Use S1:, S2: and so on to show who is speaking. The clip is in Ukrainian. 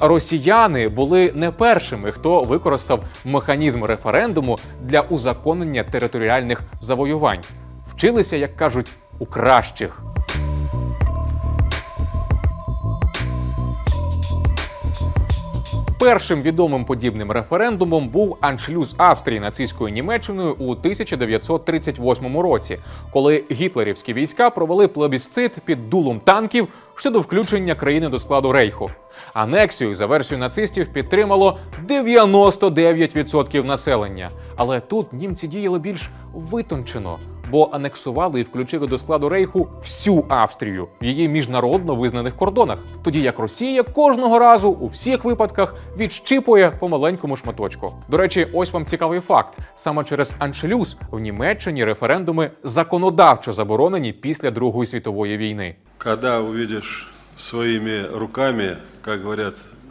S1: Росіяни були не першими, хто використав механізм референдуму для узаконення територіальних завоювань. Вчилися, як кажуть, у кращих. Першим відомим подібним референдумом був аншлюз Австрії нацистською Німеччиною у 1938 році, коли гітлерівські війська провели плебісцит під дулом танків щодо включення країни до складу рейху. Анексію за версією нацистів підтримало 99% населення. Але тут німці діяли більш витончено, бо анексували і включили до складу рейху всю Австрію в її міжнародно визнаних кордонах, тоді як Росія кожного разу у всіх випадках відщипує по маленькому шматочку. До речі, ось вам цікавий факт: саме через аншлюз в Німеччині референдуми законодавчо заборонені після Другої світової війни.
S2: Когда увидишь своими руками, как говорят